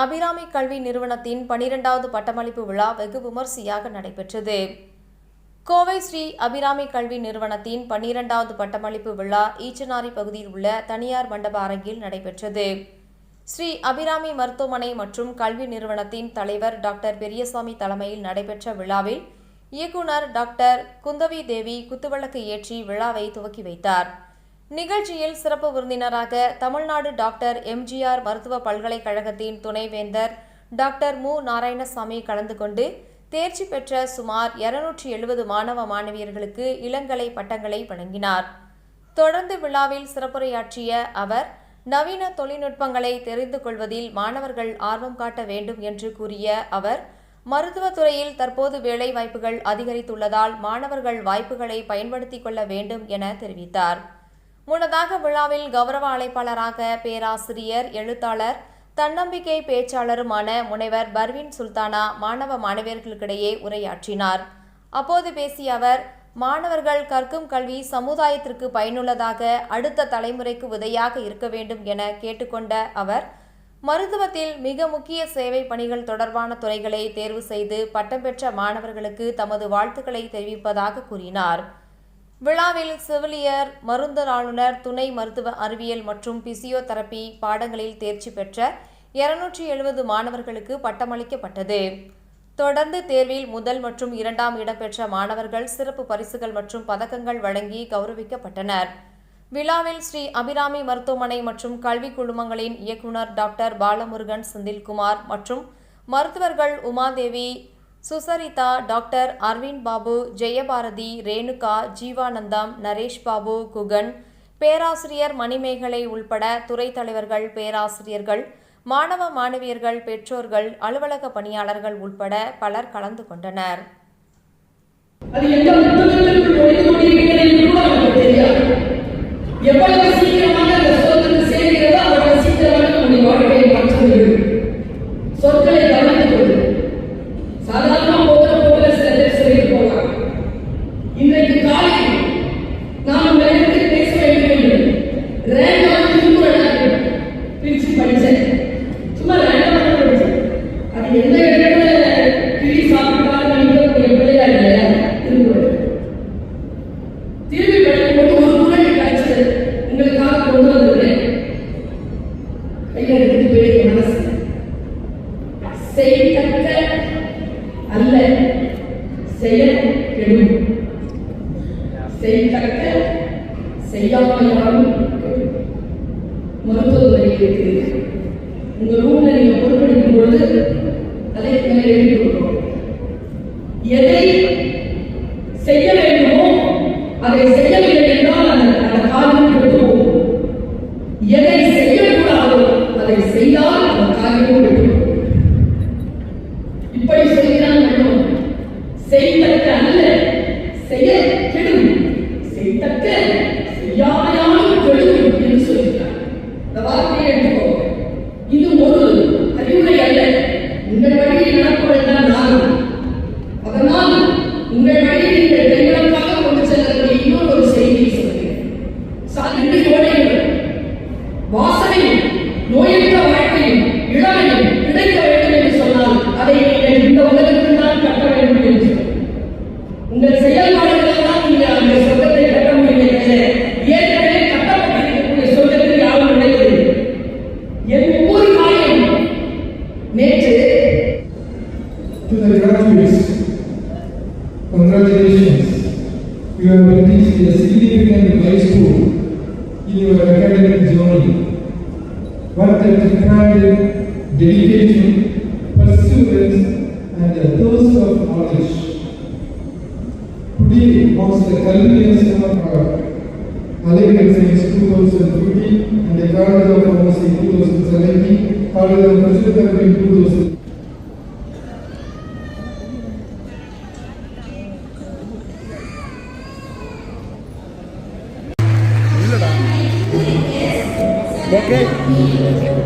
அபிராமி கல்வி நிறுவனத்தின் பனிரெண்டாவது பட்டமளிப்பு விழா வெகு விமர்சையாக நடைபெற்றது. கோவை ஸ்ரீ அபிராமி கல்வி நிறுவனத்தின் பன்னிரண்டாவது பட்டமளிப்பு விழா ஈச்சனாரி பகுதியில் உள்ள தனியார் மண்டப அரங்கில் நடைபெற்றது. ஸ்ரீ அபிராமி மருத்துவமனை மற்றும் கல்வி நிறுவனத்தின் தலைவர் டாக்டர் பெரியசாமி தலைமையில் நடைபெற்ற விழாவில் இயக்குனர் டாக்டர் குந்தவி தேவி குத்துவிளக்கு ஏற்றி விழாவை துவக்கி வைத்தார். நிகழ்ச்சியில் சிறப்பு விருந்தினராக தமிழ்நாடு டாக்டர் எம்ஜிஆர் மருத்துவ பல்கலைக்கழகத்தின் துணைவேந்தர் டாக்டர் மு. நாராயணசாமி கலந்து கொண்டு தேர்ச்சி பெற்ற சுமார் இருநூற்றி எழுபது மாணவ மாணவியர்களுக்கு இளங்கலை பட்டங்களை வழங்கினார். தொடர்ந்து விழாவில் சிறப்புரையாற்றிய அவர் நவீன தொழில்நுட்பங்களை தெரிந்து கொள்வதில் மாணவர்கள் ஆர்வம் காட்ட வேண்டும் என்று கூறிய அவர் மருத்துவத்துறையில் தற்போது வேலை வாய்ப்புகள் அதிகரித்துள்ளதால் மாணவர்கள் வாய்ப்புகளை பயன்படுத்திக் கொள்ள வேண்டும் என தெரிவித்தார். முன்னதாக விழாவில் கௌரவ அழைப்பாளராக பேராசிரியர் எழுத்தாளர் தன்னம்பிக்கை பேச்சாளருமான முனைவர் பர்வின் சுல்தானா மாணவ மாணவியர்களுக்கிடையே உரையாற்றினார். அப்போது பேசிய அவர் மாணவர்கள் கற்கும் கல்வி சமுதாயத்திற்கு பயனுள்ளதாக அடுத்த தலைமுறைக்கு உதவியாக இருக்க வேண்டும் என கேட்டுக்கொண்ட அவர் மருத்துவத்தில் மிக முக்கிய சேவை பணிகள் தொடர்பான துறைகளை தேர்வு செய்து பட்டம் பெற்ற மாணவர்களுக்கு தமது வாழ்த்துக்களை தெரிவிப்பதாக கூறினார். விழாவில் செவிலியர் மருந்தாளுநர் துணை மருத்துவ அறிவியல் மற்றும் பிசியோதெரபி பாடங்களில் தேர்ச்சி பெற்ற இருநூற்றி எழுபது மாணவர்களுக்கு பட்டமளிக்கப்பட்டது. தொடர்ந்து தேர்வில் முதல் மற்றும் இரண்டாம் இடம் பெற்ற மாணவர்கள் சிறப்பு பரிசுகள் மற்றும் பதக்கங்கள் வழங்கி கௌரவிக்கப்பட்டனர். விழாவில் ஸ்ரீ அபிராமி மருத்துவமனை மற்றும் கல்வி குழுமங்களின் இயக்குனர் டாக்டர் பாலமுருகன் செந்தில்குமார் மற்றும் மருத்துவர்கள் உமாதேவி சுசரிதா டாக்டர் அரவிந்த் பாபு ஜெயபாரதி ரேணுகா ஜீவானந்தம் நரேஷ் பாபு குகன் பேராசிரியர் மணிமேகலை உள்பட துறை தலைவர்கள் பேராசிரியர்கள் மாணவ மாணவியர்கள் பெற்றோர்கள் அலுவலக பணியாளர்கள் உள்பட பலர் கலந்து கொண்டனர். எவ்வளவு சீக்கிரமாக அந்த சோதனை சேர்கிறதோ அவ்வளவு சீக்கிரமாக நம்முடைய வாழ்க்கையை மாற்றுகிறது. சொற்களை கெடும் செய்தக்க செய்யாமையாலும் கெடும். மருத்துவத்துறை இருக்கு உங்க ரூம்ல நீங்க பொறுப்பெடுக்கும் பொழுது அதை மேலே எழுதி கொடுக்கணும் எதை செய்ய வேண்டுமோ அதை செய்யவில்லை என்றால் அந்த அந்த காரியம் கெட்டு போகும் எதை செய்யக்கூடாதோ அதை செய்தால் அந்த காரியம் கெட்டு செயல் செய்யாத congratulations. You have reached a significant milestone in your academic journey. What has required dedication, perseverance, and a thirst of knowledge. Today marks the culmination of our Allied Science 2015 and the College of Pharmacy 2017, College of Physical Therapy 2000. Okay.